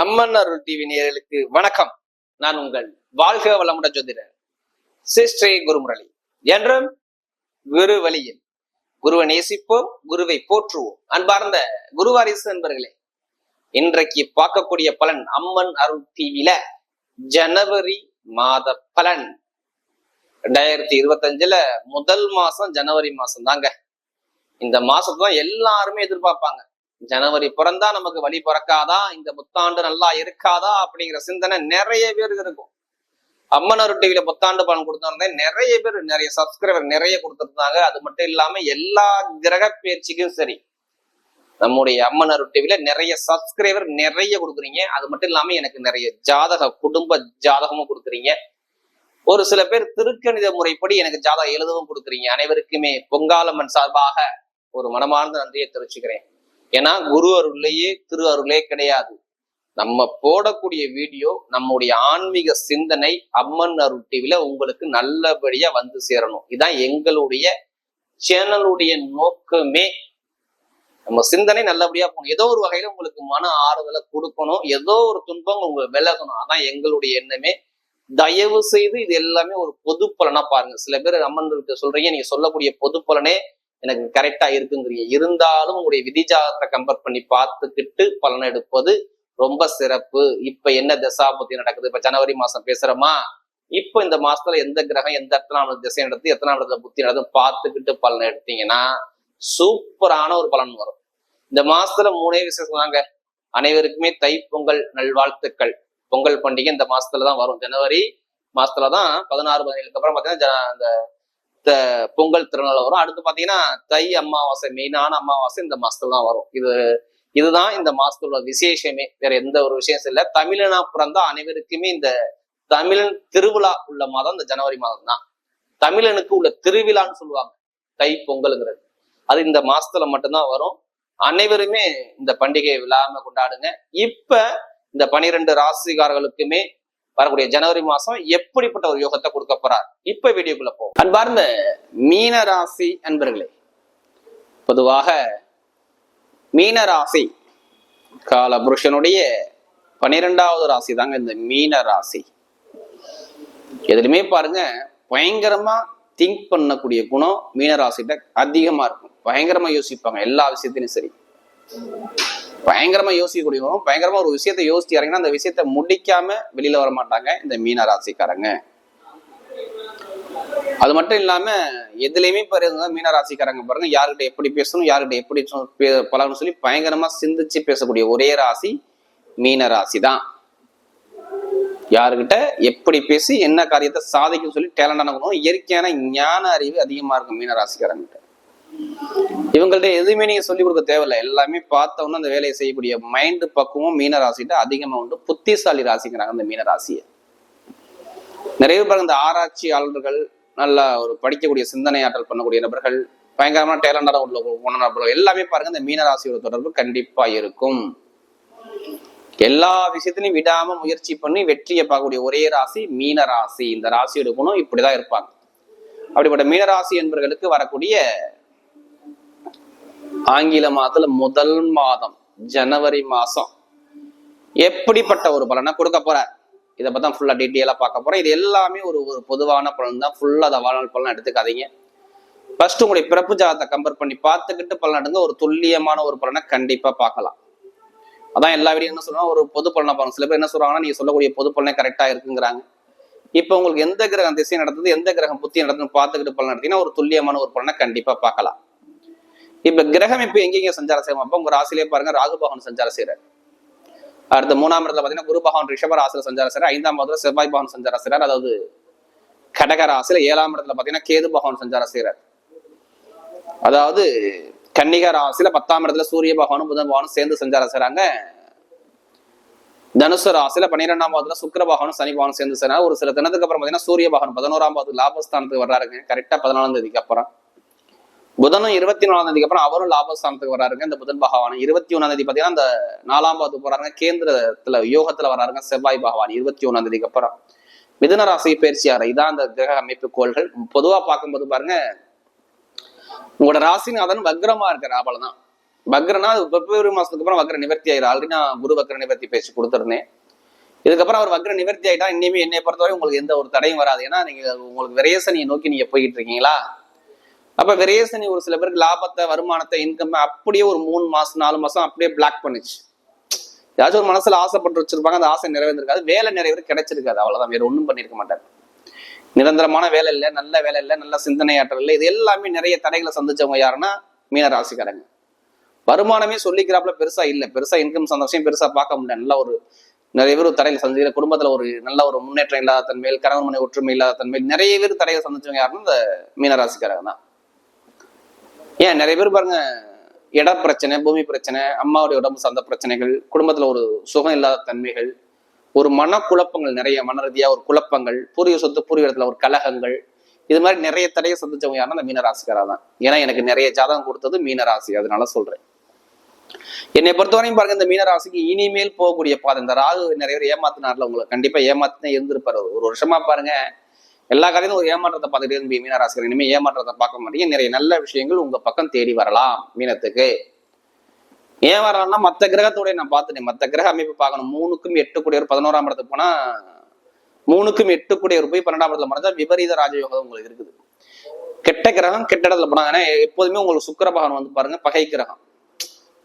அம்மன் அருள் TV நேயர்களுக்கு வணக்கம். நான் உங்கள் வாழ்க வளமுடன் ஜோதிடர் சிஸ்ரீ குருமுரளி. என்றும் குரு வழியில் குருவை நேசிப்போம் குருவை போற்றுவோம். அன்பார்ந்த குருவாரிசு நண்பர்களே இன்றைக்கு பார்க்கக்கூடிய பலன் அம்மன் அருள் டிவில ஜனவரி மாத பலன். ரெண்டாயிரத்தி இருபத்தஞ்சுல முதல் மாசம் ஜனவரி மாசம் தாங்க இந்த மாசம் தான் எல்லாருமே எதிர்பார்ப்பாங்க. ஜனவரி பிறந்தா நமக்கு வழி பிறக்காதா? இந்த புத்தாண்டு நல்லா இருக்காதா? அப்படிங்கிற சிந்தனை நிறைய பேருக்கு இருக்கும். அம்மனர் டிவியில புத்தாண்டு பலன் கொடுத்திருந்தேன் நிறைய பேர் நிறைய சப்ஸ்கிரைபர் நிறைய கொடுத்துருந்தாங்க. அது மட்டும் இல்லாம எல்லா கிரக பயிற்சிக்கும் சரி. நம்முடைய அம்மனர் டிவியில நிறைய சப்ஸ்கிரைபர் நிறைய கொடுக்குறீங்க. அது மட்டும் இல்லாம எனக்கு நிறைய ஜாதக குடும்ப ஜாதகமும் கொடுக்குறீங்க. ஒரு சில பேர் திருக்கணித முறைப்படி எனக்கு ஜாதகம் எழுதவும் கொடுக்குறீங்க. அனைவருக்குமே பொங்காலம்மன் சார்பாக ஒரு மனமார்ந்த நன்றியை தெரிவிச்சுக்கிறேன். ஏன்னா குரு அருள்லையே திரு அருளே கிடையாது. நம்ம போடக்கூடிய வீடியோ நம்முடைய ஆன்மீக சிந்தனை அம்மன் அருள் டிவில உங்களுக்கு நல்லபடியா வந்து சேரணும். இதான் எங்களுடைய சேனலுடைய நோக்கமே. நம்ம சிந்தனை நல்லபடியா போகணும். ஏதோ ஒரு வகையில உங்களுக்கு மன ஆறுதலை கொடுக்கணும். ஏதோ ஒரு துன்பம் உங்களுக்கு விலகணும். அதான் எங்களுடைய எண்ணமே. தயவு செய்து இது எல்லாமே ஒரு பொது பலனா பாருங்க. சில பேர் அம்மன் சொல்றீங்க நீங்க சொல்லக்கூடிய பொது பலனே எனக்கு கரெக்டா இருக்குங்கிறீங்க இருந்தாலும் உங்களுடைய விதிஜாதத்தை கம்பேர் பண்ணி பார்த்துக்கிட்டு பலன் எடுப்பது ரொம்ப சிறப்பு. இப்ப என்ன தசாபுத்தி நடக்குது? இப்ப ஜனவரி மாசம் பேசுறோமா? இப்ப இந்த மாசத்துல எந்த கிரகம் எந்த எத்தனாம் திசை நடத்து எத்தனாம் இடத்துல புத்தி நடந்து பார்த்துக்கிட்டு பலன் எடுத்தீங்கன்னா சூப்பரான ஒரு பலன் வரும். இந்த மாசத்துல மூணே விசேஷம் தாங்க. அனைவருக்குமே தை பொங்கல் நல்வாழ்த்துக்கள். பொங்கல் பண்டிகை இந்த மாசத்துல தான் வரும். ஜனவரி மாசத்துல தான் பதினாறு பதினேழுக்கு அப்புறம் பார்த்தீங்கன்னா அந்த பொங்கல் திருநாள் வரும். அடுத்து பாத்தீங்கன்னா தை அமாவாசை மெயினான அமாவாசை இந்த மாசத்துல தான் வரும். இது இதுதான் இந்த மாசத்துல விசேஷமே. வேற எந்த ஒரு விசேஷம் இல்லை. தமிழனா பிறந்தா அனைவருக்குமே இந்த தமிழன் திருவிழா உள்ள மாதம் இந்த ஜனவரி மாதம் தான் தமிழனுக்கு உள்ள திருவிழான்னு சொல்லுவாங்க. தை பொங்கலுங்கிறது. அது இந்த மாசத்துல மட்டும்தான் வரும். அனைவருமே இந்த பண்டிகையை விழாம கொண்டாடுங்க. இப்ப இந்த பனிரெண்டு ராசிகாரர்களுக்குமே வரக்கூடிய ஜனவரி மாசம் எப்படிப்பட்ட ஒரு யோகத்தை கொடுக்க போறார்? இப்ப வீடியோக்குள்ள போ அன்பார்ந்த மீன ராசி அன்பர்களே பொதுவாக மீன ராசி கால புருஷனுடைய பனிரெண்டாவது ராசி தாங்க இந்த மீன ராசி எதுலையுமே பாருங்க பயங்கரமா திங்க் பண்ணக்கூடிய குணம் மீனராசிட்ட அதிகமா இருக்கும். பயங்கரமா யோசிப்பாங்க எல்லா விஷயத்திலும் சரி. பயங்கரமா யோசிக்கக்கூடிய பயங்கரமா ஒரு விஷயத்த யோசிச்சு இறங்கினா அந்த விஷயத்த முடிக்காம வெளியில வர மாட்டாங்க இந்த மீன ராசிக்காரங்க. அது மட்டும் இல்லாம எதுலையுமே பாருங்க மீன ராசிக்காரங்க பாருங்க யாருக்கிட்ட எப்படி பேசணும் யாருக்கிட்ட எப்படி பழகணும் சொல்லி பயங்கரமா சிந்திச்சு பேசக்கூடிய ஒரே ராசி மீன ராசி தான் யாருக்கிட்ட எப்படி பேசி என்ன காரியத்தை சாதிக்கும் சொல்லி டேலண்டான குணம் இயற்கையான ஞான அறிவு அதிகமா இருக்கும் மீன ராசிக்காரங்கிட்ட. இவங்கள்ட்ட எதுவுமே நீங்க சொல்லி கொடுக்க தேவையில்லை. எல்லாமே பார்த்தோம்னா அந்த வேலையை செய்யக்கூடிய மைண்டு பக்குவம் மீன ராசிட்ட அதிகமா உண்டு. புத்திசாலி ராசிங்கிறாங்க அந்த மீன ராசியை. நிறைய பேர் இந்த ஆராய்ச்சியாளர்கள் நல்லா ஒரு படிக்கக்கூடிய சிந்தனை ஆற்றல் பண்ணக்கூடிய நபர்கள் பயங்கரமான டேலண்டாக உள்ள நபர்கள் எல்லாமே பாருங்க இந்த மீன ராசியோட தொடர்பு கண்டிப்பா இருக்கும். எல்லா விஷயத்திலையும் விடாம முயற்சி பண்ணி வெற்றியை பார்க்கக்கூடிய ஒரே ராசி மீன ராசி. இந்த ராசியோட குணம் இப்படிதான் இருப்பாங்க. அப்படிப்பட்ட மீனராசி என்பவர்களுக்கு வரக்கூடிய ஆங்கில மாதத்துல முதல் மாதம் ஜனவரி மாசம். எப்படிப்பட்ட ஒரு பலனை கொடுக்க போற? இதை பத்தி ஃபுல்லா டீட்டெயிலா பார்க்க போறேன் இது எல்லாமே ஒரு ஒரு பொதுவான பலன் தான். ஃபுல்லா அதை வாழ்நாள் பலன் எடுத்துக்காதீங்க. ஃபர்ஸ்ட் உங்களுடைய பிறப்பு ஜாதத்தை கம்பேர் பண்ணி பார்த்துக்கிட்டு பலன் எடுங்க. ஒரு துல்லியமான ஒரு பலனை கண்டிப்பா பார்க்கலாம். அதான் எல்லா வீடியும் என்ன சொல்றாங்க? ஒரு பொது பலனை பாருங்க சில பேர் என்ன சொல்றாங்கன்னா நீங்க சொல்லக்கூடிய பொது பலனை கரெக்டா இருக்குங்கிறாங்க. இப்போ உங்களுக்கு எந்த கிரகம் திசை நடந்தது எந்த கிரகம் புத்தி நடந்ததுன்னு பார்த்துக்கிட்டு பலன் எடுத்தீங்கன்னா ஒரு துல்லியமான ஒரு பலனை கண்டிப்பா பார்க்கலாம். இப்ப கிரகம் இப்ப எங்கெங்க சஞ்சாரம் செய்வோம்? அப்ப உங்க ராசிலே பாருங்க ராகு பகவான் சஞ்சாரம் செய்யறாரு அடுத்த மூணாம் இடத்துல பாத்தீங்கன்னா குரு பகவான் ரிஷப ராசியில சஞ்சாரம் செய்யறாரு ஐந்தாம் இடத்துல செவ்வாய் பகவான் சஞ்சாரம் செய்யறாரு அதாவது கடக ராசியில ஏழாம் இடத்துல பாத்தீங்கன்னா கேது பகவான் சஞ்சாரம் செய்யறாரு அதாவது கன்னிகா ராசியில பத்தாம் இடத்துல சூரிய பகவானும் புதன் பகவானும் சேர்ந்து சஞ்சாரம் செய்யறாங்க தனுசு ராசியில பன்னிரெண்டாம் பாதத்துல சுக்கர பகவானும் சனி பகவானும் சேர்ந்து செய்யறாங்க ஒரு சில தினத்துக்கு அப்புறம் பாத்தீங்கன்னா சூரிய பகவான் பதினோராம் பாதத்துக்கு லாபஸ்தானத்துக்கு வர்றாருங்க. கரெக்டா பதினாலாம் தேதிக்கு அப்புறம். புதனும் இருபத்தி நாலாம் தேதிக்கு அப்புறம் அவரும் லாபஸ்தானத்துக்கு வராருங்க. இந்த புதன் பகவான் இருபத்தி ஒன்னாம் தேதி பாத்தீங்கன்னா அந்த நாலாம் பாவத்துக்கு போறாருங்க. கேந்திரத்துல யோகத்துல வராருங்க செவ்வாய் பகவான் இருபத்தி ஒன்னாம் தேதிக்கு அப்புறம். மிதுன ராசி பயிற்சியாரு இதான் அந்த கிரக அமைப்பு கோள்கள். பொதுவா பார்க்கும்போது பாருங்க உங்களோட ராசிநாதன் வக்ரமா இருக்கிற அவ்வளவுதான். வக்ரனா அது பிப்ரவரி மாசத்துக்கு அப்புறம் வக்ர நிவர்த்தி ஆயிரும் ஆல்ரெடி நான் குரு வக்ர நிவர்த்தி பேச்சு கொடுத்துருந்தேன். இதுக்கப்புறம் அவர் வக்ர நிவர்த்தி ஆயிட்டா இனிமே என்னை பொறுத்தவரை உங்களுக்கு எந்த ஒரு தடையும் வராது. ஏன்னா நீங்க உங்களுக்கு விரையசனியை நோக்கி நீங்க போயிட்டு இருக்கீங்களா? அப்ப விரயசனி ஒரு சில பேருக்கு லாபத்தை வருமானத்தை இன்கம் அப்படியே ஒரு மூணு மாசம் நாலு மாசம் அப்படியே பிளாக் பண்ணுச்சு. ஏதாச்சும் ஒரு மனசுல ஆசைப்பட்டு வச்சிருப்பாங்க அந்த ஆசை நிறைவேந்திருக்காது. வேலை நிறைவேறு கிடைச்சிருக்காது. அவ்வளவுதான். வேற ஒண்ணும் பண்ணிருக்க மாட்டாங்க நிரந்தரமான வேலை இல்லை நல்ல வேலை இல்லை நல்ல சிந்தனையாற்றல் இல்லை. இது எல்லாமே நிறைய தடைகளை சந்திச்சவங்க யாருன்னா மீன ராசிக்காரங்க. வருமானமே சொல்லிக்கிறாப்புல பெருசா இல்லை. பெருசா இன்கம் சந்தோஷம் பெருசா பார்க்க முடியல. நல்ல ஒரு நிறைய பேர் தடையில் தடைகளை சந்திக்கிற குடும்பத்துல ஒரு நல்ல ஒரு முன்னேற்றம் இல்லாத தன்மையில் கணவன் மனை ஒற்றுமை இல்லாத தன்மையில் நிறைய பேர் தடைகளை சந்திச்சவங்க யாருன்னா இந்த மீனராசிக்காரங்க தான். ஏன் நிறைய பேர் பாருங்க இட பிரச்சனை பூமி பிரச்சனை அம்மாவுடைய உடம்பு சார்ந்த பிரச்சனைகள் குடும்பத்துல ஒரு சுகம் இல்லாத தன்மைகள் ஒரு மனக்குழப்பங்கள் நிறைய மன ரீதியாக ஒரு குழப்பங்கள் பூர்வீக சொத்து பூர்வீக இடத்துல ஒரு கலகங்கள் இது மாதிரி நிறைய தடையை சந்திச்சவங்க யாருன்னா அந்த மீனராசிக்காரா தான் ஏன்னா எனக்கு நிறைய ஜாதகம் கொடுத்தது மீனராசி அதனால சொல்றேன். என்னை பொறுத்தவரையும் பாருங்க இந்த மீனராசிக்கு இனிமேல் போகக்கூடிய பாதை இந்த ராகு நிறைய பேர் ஏமாத்தினார்ல உங்களை கண்டிப்பா ஏமாத்தினே இருந்திருப்பாரு. ஒரு வருஷமா பாருங்க எல்லா கதையிலும் ஒரு ஏமாற்றத்தை பார்த்துட்டு இருந்து மீனராசிகள் இனிமே ஏமாற்றத்தை பார்க்க மாட்டீங்க. நிறைய நல்ல விஷயங்கள் உங்க பக்கம் தேடி வரலாம் மீனத்துக்கு. ஏன் வரலாம்னா மற்ற கிரகத்தோட நான் பார்த்துட்டேன். மற்ற கிரக அமைப்பு பார்க்கணும். மூணுக்கும் எட்டு கூடியவர் பதினோராம் இடத்துக்கு போனா மூணுக்கும் எட்டு கூடியவர் போய் பன்னெண்டாம் இடத்துல மறைஞ்சா விபரீத ராஜயோகம் உங்களுக்கு இருக்குது. கெட்ட கிரகம் கெட்ட இடத்துல போனாங்க ஏன்னா எப்போதுமே உங்களுக்கு சுக்கர பகவான் வந்து பாருங்க பகை கிரகம்.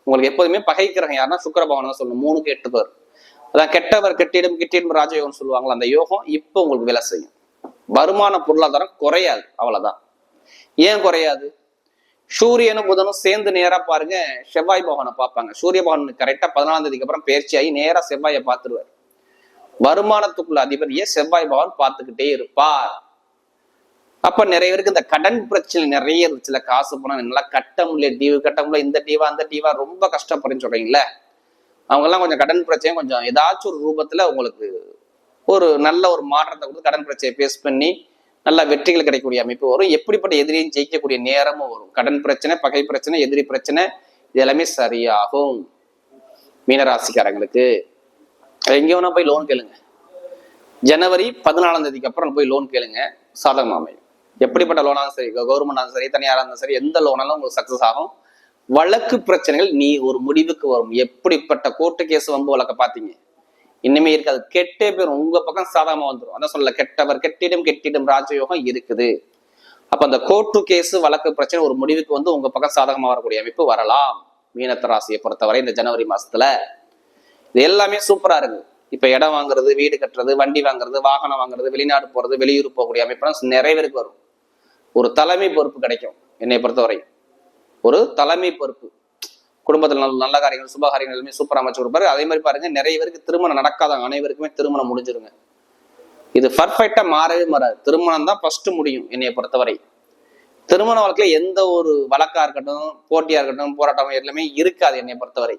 உங்களுக்கு எப்போதுமே பகை கிரகம் யாருன்னா சுக்கர பகவான் தான் சொல்லணும். மூணுக்கு எட்டு பேர். அதான் கெட்டவர் கெட்டிடும் கெட்டிடும் ராஜயோகம் சொல்லுவாங்களா அந்த யோகம் இப்போ உங்களுக்கு வேலை செய்யும். வருமான பொருளாதாரம் குறையாது. அவ்வளவுதான். ஏன் குறையாது? சூரியனும் புதனும் சேர்ந்து நேரா பாருங்க செவ்வாய் பகவானை பார்ப்பாங்க. சூரிய பகவான் கரெக்டா பதினாலாம் தேதிக்கு அப்புறம் பயிற்சி ஆகி நேரா செவ்வாயை பார்த்துருவார். வருமானத்துக்குள்ள அதிபதியை செவ்வாய் பகவான் பார்த்துக்கிட்டே இருப்பார். அப்ப நிறைய பேருக்கு இந்த கடன் பிரச்சனை நிறைய இருந்துச்சுல காசு பணம் நல்லா கட்ட முடியல டிவி கட்ட முடியல இந்த டிவா அந்த டிவா ரொம்ப கஷ்டப்படுன்னு சொல்றீங்களே அவங்க எல்லாம் கொஞ்சம் கடன் பிரச்சனை கொஞ்சம் ஏதாச்சும் ஒரு ரூபத்துல உங்களுக்கு ஒரு நல்ல ஒரு மாற்றத்தை கொடுத்து கடன் பிரச்சனையை பேஸ் பண்ணி நல்ல வெற்றிகள் கிடைக்கக்கூடிய அமைப்பு வரும். எப்படிப்பட்ட எதிரியும் ஜெயிக்கக்கூடிய நேரமும் வரும். கடன் பிரச்சனை பகை பிரச்சனை எதிரி பிரச்சனை இது எல்லாமே சரியாகும். மீனராசிக்காரங்களுக்கு. எங்கே வேணா போய் லோன் கேளுங்க. ஜனவரி பதினாலாம் தேதிக்கு அப்புறம் போய் லோன் கேளுங்க. சாதகமாக அமையும். எப்படிப்பட்ட லோனாலும் சரி கவர்மெண்டாலும் சரி தனியாக இருந்தாலும் சரி எந்த லோனாலும் உங்களுக்கு சக்ஸஸ் ஆகும். வழக்கு பிரச்சனைகள் நீ ஒரு முடிவுக்கு வரும். எப்படிப்பட்ட கோர்ட்டு கேஸ் வம்பு வழக்க பார்த்தீங்க? இனிமே இருக்காது. கெட்டே பேர் உங்க பக்கம் சாதகமா வந்துடும் அதான் சொல்லல. கெட்டவர் கெட்டிடம் கெட்டிடம் ராஜயோகம் இருக்குது. அப்ப அந்த கோர்ட்டு கேஸ் வழக்கு பிரச்சனை ஒரு முடிவுக்கு வந்து உங்க பக்கம் சாதகமா வரக்கூடிய அமைப்பு வரலாம். மீனத்த ராசியை பொறுத்தவரை இந்த ஜனவரி மாசத்துல. இது எல்லாமே சூப்பரா இருக்கு. இப்ப இடம் வாங்குறது வீடு கட்டுறது வண்டி வாங்குறது வாகனம் வாங்குறது வெளிநாடு போறது வெளியூர் போகக்கூடிய அமைப்பு நிறைய பேருக்கு வரும். ஒரு தலைமை பொறுப்பு கிடைக்கும். என்னை பொறுத்தவரை. ஒரு தலைமை பொறுப்பு. குடும்பத்தில் நல்ல நல்ல காரியங்கள் சுப காரியங்கள் எல்லாமே சூப்பராக அமைச்சு கொடுப்பாரு. அதே மாதிரி பாருங்க நிறைய பேருக்கு திருமணம் நடக்காதாங்க. அனைவருக்குமே திருமணம் முடிஞ்சிருங்க. இது பர்ஃபெக்டா மாறவே மாறாது. திருமணம் தான் ஃபர்ஸ்ட் முடியும் என்னைய பொறுத்தவரை. திருமண வாழ்க்கையில எந்த ஒரு வழக்கா இருக்கட்டும் போட்டியா இருக்கட்டும் போராட்டம் எல்லாமே இருக்காது என்னை பொறுத்தவரை.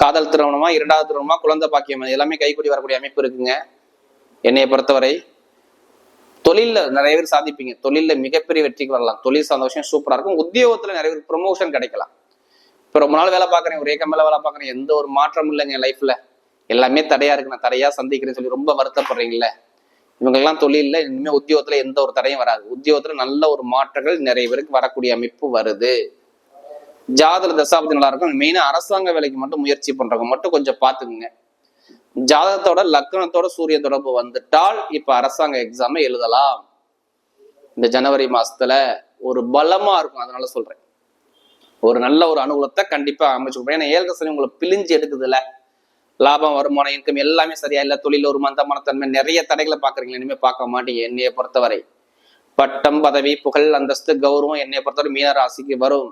காதல் திருமணமா இரண்டாவது திருமணமா குழந்தை பாக்கியம் எல்லாமே கைக்கூடி வரக்கூடிய அமைப்பு இருக்குங்க. என்னைய பொறுத்தவரை தொழிலில் நிறைய பேர் சாதிப்பீங்க. தொழிலில் மிகப்பெரிய வெற்றிக்கு வரலாம். தொழில் சார்ந்த விஷயம் சூப்பராக இருக்கும். உத்தியோகத்தில் நிறைய பேர் ப்ரொமோஷன் கிடைக்கலாம். இப்போ ரொம்ப நாள் வேலை பார்க்குறேன் ஒரே கம்பெனில வேலை பார்க்குறேன் எந்த ஒரு மாற்றமும் இல்லைங்க என் லைஃப்பில் எல்லாமே தடையாக இருக்கு நான் தடையாக சந்திக்கிறேன்னு சொல்லி ரொம்ப வருத்தப்படுறீங்கள இவங்கெல்லாம் தொழிலில் இனிமேல் உத்தியோகத்தில் எந்த ஒரு தடையும் வராது. உத்தியோகத்தில் நல்ல ஒரு மாற்றங்கள் நிறைய பேருக்கு வரக்கூடிய அமைப்பு வருது. ஜாதக தசாபதி நல்லா இருக்கும். மெயினாக அரசாங்க வேலைக்கு மட்டும் முயற்சி பண்ணுறவங்க மட்டும் கொஞ்சம் பார்த்துக்குங்க. ஜாதகத்தோட லக்னத்தோட சூரிய தொடர்பு வந்துட்டால் இப்போ அரசாங்க எக்ஸாமை எழுதலாம். இந்த ஜனவரி மாசத்துல ஒரு பலமா இருக்கும் அதனால சொல்றேன். ஒரு நல்ல ஒரு அனுகூலத்தை கண்டிப்பா அமைச்சு கொடுப்பேன். ஏன்னா ஏழரை சனி உங்களை பிழிஞ்சு எடுக்குதுல்ல. லாபம் வருமானம் இன்கம் எல்லாமே சரியா இல்ல. தொழில் ஒரு மந்தமான தன்மை நிறைய தடைகளை பாக்குறீங்க இனிமே பார்க்க மாட்டீங்க என்னைய பொறுத்தவரை. பட்டம் பதவி புகழ் அந்தஸ்து கௌரவம் என்னைய பொறுத்தவரை மீன ராசிக்கு வரும்.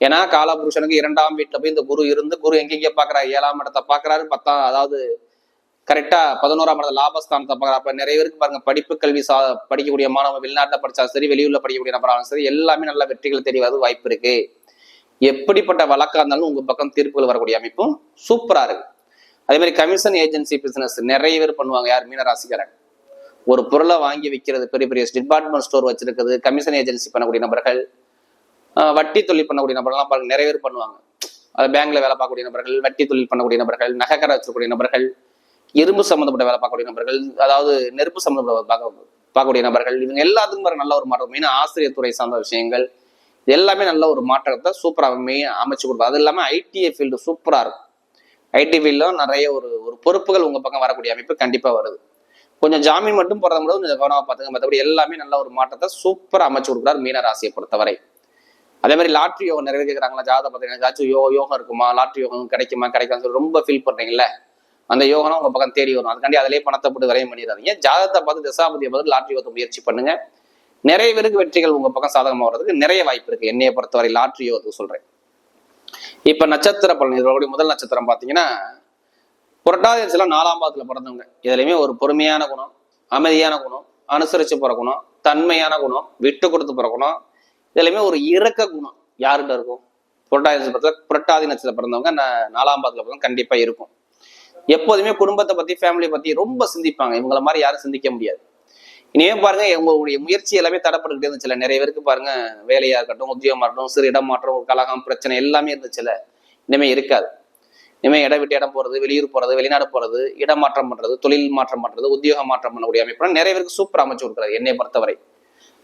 ஏன்னா காலபுருஷனுக்கு இரண்டாம் வீட்டில் போய் இந்த குரு இருந்து குரு எங்கெங்க பாக்குறாரு ஏழாம் இடத்தை பாக்குறாரு பத்தாம் அதாவது கரெக்டா பதினோராம் இடத்த லாபஸ்தானத்தை பாக்குறாரு நிறைய பேருக்கு பாருங்க படிப்பு கல்வி சா படிக்கக்கூடிய மாணவன் வெளிநாட்டில் படிச்சாலும் சரி வெளியூர்ல படிக்கக்கூடிய நபராலும் சரி எல்லாமே நல்ல வெற்றிகள் தெரிய வரது வாய்ப்பு இருக்கு. எப்படிப்பட்ட வழக்கா இருந்தாலும் உங்க பக்கம் தீர்ப்புகள் வரக்கூடிய அமைப்பும் சூப்பரா இருக்கு. அதே மாதிரி கமிஷன் ஏஜென்சி பிசினஸ் நிறைய பேர் பண்ணுவாங்க யார்? மீனராசிக்காரன் ஒரு பொருளை வாங்கி விற்கிறது பெரிய பெரிய டிபார்ட்மெண்ட் ஸ்டோர் வச்சிருக்கிறது கமிஷன் ஏஜென்சி பண்ணக்கூடிய நபர்கள் வட்டி தொழில் பண்ணக்கூடிய நபர்கள்லாம் பாருங்க நிறைய பேர் பண்ணுவாங்க. அது பேங்க்ல வேலை பார்க்கக்கூடிய நபர்கள் வட்டி தொழில் பண்ணக்கூடிய நபர்கள் நகைக்கரை வச்சிருக்கக்கூடிய நபர்கள் இரும்பு சம்மந்தப்பட்ட வேலை பார்க்கக்கூடிய நபர்கள் அதாவது நெருப்பு சம்மந்தப்பட்ட பார்க்க- பார்க்கக்கூடிய நபர்கள் இவங்க எல்லாத்துக்கும் வர நல்ல ஒரு மாற்றம். மெயினா ஆசிரியர் துறை சார்ந்த விஷயங்கள் இது எல்லாமே நல்ல ஒரு மாற்றத்தை சூப்பராக மெயின் அமைச்சு கொடுப்பாங்க அது இல்லாமல் ஐடிஐ ஃபீல்டு சூப்பராக இருக்கும். ஐடி ஃபீல்டில் நிறைய ஒரு ஒரு பொறுப்புகள் உங்கள் பக்கம் வரக்கூடிய அமைப்பு கண்டிப்பாக வருது. கொஞ்சம் ஜாமீன் மட்டும் போகிறத மட்டும் கொஞ்சம் கவனமாக பார்த்துங்க. மற்றபடி எல்லாமே நல்ல ஒரு மாற்றத்தை சூப்பராக அமைச்சு கொடுக்குறாரு மீன ராசியை பொறுத்தவரை. அதே மாதிரி லாட்ரி யோகம் நிறைய ஜாதகம் பார்த்தீங்கன்னா ஏதாச்சும் யோ யோகம் இருக்குமா? லாட்ரி யோகம் கிடைக்குமா? கிடைக்கான்னு சொல்லி ரொம்ப ஃபீல் பண்ணுறீங்களே அந்த யோகம்லாம் உங்க பக்கம் தேடி வரும். அதுக்காண்டி அதிலே பணத்தை போட்டு விரையும் பண்ணிடாதீங்க. ஜாதகத்தை பார்த்து தசாபதியை பார்த்து லாட்ரி யோகத்தை முயற்சி பண்ணுங்க. நிறைய பேருக்கு வெற்றிகள் உங்க பக்கம் சாதகமாக வர்றதுக்கு நிறைய வாய்ப்பு இருக்கு. என்னைய பொறுத்தவரை லாட்ரி யோகத்துக்கு சொல்றேன். இப்ப நட்சத்திர பலன். இதோடைய முதல் நட்சத்திரம் பாத்தீங்கன்னா புரட்டாதி நட்சத்திரம் நாலாம் பாதத்துல பிறந்தவங்க. இதுலயுமே ஒரு பொறுமையான குணம் அமைதியான குணம் அனுசரிச்சு பிறக்கணும் குணம் தன்மையான குணம் விட்டு கொடுத்து பிறக்கணும் குணம். இதுலயுமே ஒரு இறக்க குணம் யாருகிட்ட இருக்கும்? புரட்டாதி நட்சத்திரத்துல புரட்டாதி நட்சத்திரம் பிறந்தவங்க நாலாம் பாதத்துல பிறந்தவங்க கண்டிப்பா இருக்கும். எப்போதுமே குடும்பத்தை பத்தி ஃபேமிலியை பத்தி ரொம்ப சிந்திப்பாங்க. இவங்கள மாதிரி யாரும் சிந்திக்க முடியாது. இனிமே பாருங்க உங்களுடைய முயற்சி எல்லாமே தடப்பட்டுக்கிட்டே இருந்துச்சுல நிறைய பேருக்கு பாருங்க வேலையா இருக்கட்டும் உத்தியோகமா இருக்கட்டும் சிறு இடம் மாற்றம் கலகம் பிரச்சனை எல்லாமே இருந்துச்சுல இனிமே இருக்காது. இனிமே இடம் விட்டு இடம் போறது வெளியூர் போறது வெளிநாடு போறது இடம் மாற்றம் பண்றது தொழில் மாற்றம் பண்றது உத்தியோக மாற்றம் பண்ணக்கூடிய அமைப்பு நிறைய பேருக்கு சூப்பர் அமைச்சு கொடுக்குறாரு என்னை பொறுத்தவரை.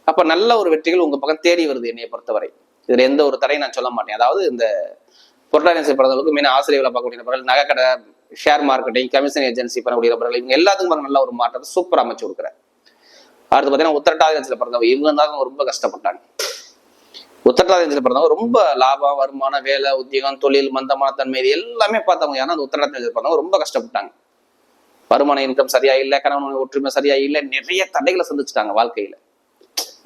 அப்ப நல்ல ஒரு வெற்றிகள் உங்க பக்கம் தேடி வருது என்னைய பொறுத்தவரை. இதுல எந்த ஒரு தடையும் நான் சொல்ல மாட்டேன். அதாவது இந்த பொருளாதார பிறந்தவர்களுக்கு மீன் ஆசிரியர்களை பார்க்கக்கூடிய நபர்கள் நகைக்கடை ஷேர் மார்க்கெட்டிங் கமிஷன் ஏஜென்சி பண்ணக்கூடிய நபர்கள் இவங்க எல்லாத்துக்கும் நல்ல ஒரு மாற்றத்தை சூப்பர் அமைச்சு கொடுக்குறாரு. அடுத்து பார்த்தீங்கன்னா உத்தரட்டாதி பிறந்தவங்க இவங்க தான் ரொம்ப கஷ்டப்பட்டாங்க. உத்தரட்டாதிரத்தில் பிறந்தவங்க ரொம்ப லாபம் வருமானம் வேலை உத்தியோகம் தொழில் மந்தமான தன்மை இது எல்லாமே பார்த்தவங்க ஏன்னா அந்த உத்தரட்டாதிரத்தில் பிறந்தவங்க ரொம்ப கஷ்டப்பட்டாங்க. வருமான இன்கம் சரியா இல்லை கணவன் ஒற்றுமை சரியா இல்லை நிறைய தடைகளை சந்திச்சுட்டாங்க வாழ்க்கையில.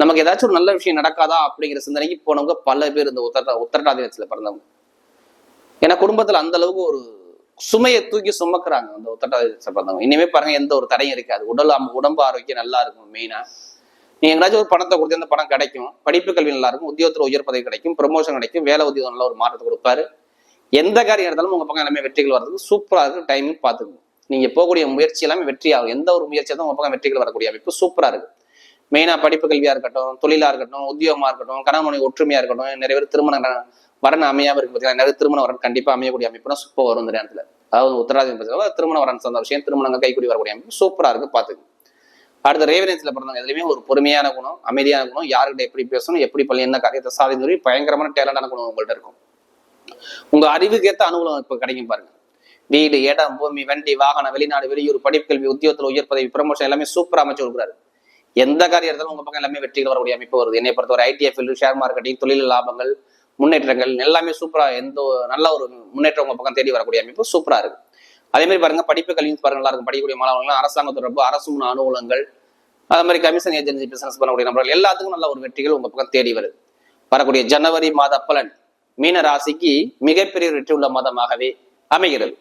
நமக்கு ஏதாச்சும் ஒரு நல்ல விஷயம் நடக்காதா அப்படிங்கிற சிந்தனைக்கு போனவங்க பல பேர் இந்த உத்தர உத்தரட்டாதிரத்தில் பிறந்தவங்க. ஏன்னா குடும்பத்துல அந்த அளவுக்கு ஒரு சுமையை தூக்கி சுமக்குறாங்க அந்த உத்தரட்டாதி நட்சத்திரத்துல இனிமே பாருங்க எந்த ஒரு தடையும் இருக்காது. உடல் உடம்பு ஆரோக்கியம் நல்லா இருக்கும் மெயினா நீங்க எங்கேயாச்சும் ஒரு பணத்தை கொடுத்து அந்த பணம் கிடைக்கும். படிப்பு கல்வி நல்லா இருக்கும். உத்தியோகத்தில் உயர் பதவி கிடைக்கும். ப்ரொமோஷன் கிடைக்கும். வேலை உத்தியோகம் நல்ல ஒரு மாற்றத்தை கொடுப்பாரு. எந்த காரியம் இருந்தாலும் உங்க பக்கம் எல்லாமே வெற்றிகள் வர்றதுக்கு சூப்பரா இருக்கும். டைமிங் பார்த்துக்கணும். நீங்க போகக்கூடிய முயற்சி எல்லாமே வெற்றி ஆகும் எந்த ஒரு முயற்சியாக உங்க பக்கம் வெற்றிகள் வரக்கூடிய அமைப்பு சூப்பராக இருக்கு மெயினா படிப்பு கல்வியா இருக்கட்டும் தொழிலா இருக்கட்டும் உத்தியோகமா இருக்கட்டும் கணவனை ஒற்றுமையா இருக்கட்டும் நிறைய பேர் திருமணம் ந- வரன் அமையாம இருக்கு பார்த்தீங்கன்னா நிறைய திருமண வரன் கண்டிப்பா அமையக்கூடிய அமைப்புனா சூப்பர் வரும் இந்த நேரத்துல. அதாவது உத்தராதிபதி பட்சத்துல திருமண வரன் சார்ந்த விஷயம் திருமணங்கள் கைக்கூடி வரக்கூடிய அமைப்பு சூப்பரா இருக்கு பாத்துக்கணும் அடுத்த ரேவனேஸ்ல பிறந்தவங்க எதுலையுமே ஒரு பொறுமையான குணம் அமைதியான குணம் யாருக்கிட்ட எப்படி பேசணும் எப்படி பண்ணி என்ன காரியத்தை சாதின்னு சொல்லி பயங்கரமான டேலண்டான குணம் உங்கள்ட்ட இருக்கும். உங்க அறிவுக்கேத்த அனுகூலம் இப்ப கிடைக்கும் பாருங்க. வீடு இடம் பூமி வண்டி வாகனம் வெளிநாடு வெளியூர் படிப்பு கல்வி உத்தியோகத்தில் உயர் பதவி ப்ரமோஷன் எல்லாமே சூப்பராக அமைச்சு கொடுக்குறாரு. எந்த காரியம் எடுத்தாலும் உங்க பக்கம் எல்லாமே வெற்றிகள் வரக்கூடிய அமைப்பு வருது. என்னை பொறுத்தவரை ஐடிஎஃப் ஷேர் மார்க்கெட்டிங் தொழில் லாபங்கள் முன்னேற்றங்கள் எல்லாமே சூப்பரா எந்த நல்ல ஒரு முன்னேற்றம் உங்க பக்கம் தேடி வரக்கூடிய அமைப்பு சூப்பரா இருக்கு. அதே மாதிரி பாருங்க படிப்பு கல்வி பாருங்க நல்லா இருக்கும். படிக்கக்கூடிய மாணவர்கள் அரசாங்க தொடர்பு அரசு முன் அனுகூலங்கள் அதே மாதிரி கமிஷன் ஏஜென்சி பிசினஸ் பண்ணக்கூடிய நபர்கள் எல்லாத்துக்கும் நல்ல ஒரு வெற்றிகள் உங்க பக்கம் தேடி வருது. வரக்கூடிய ஜனவரி மாத பலன் மீன ராசிக்கு மிகப்பெரிய வெற்றி உள்ள மாதமாகவே அமைகிறது.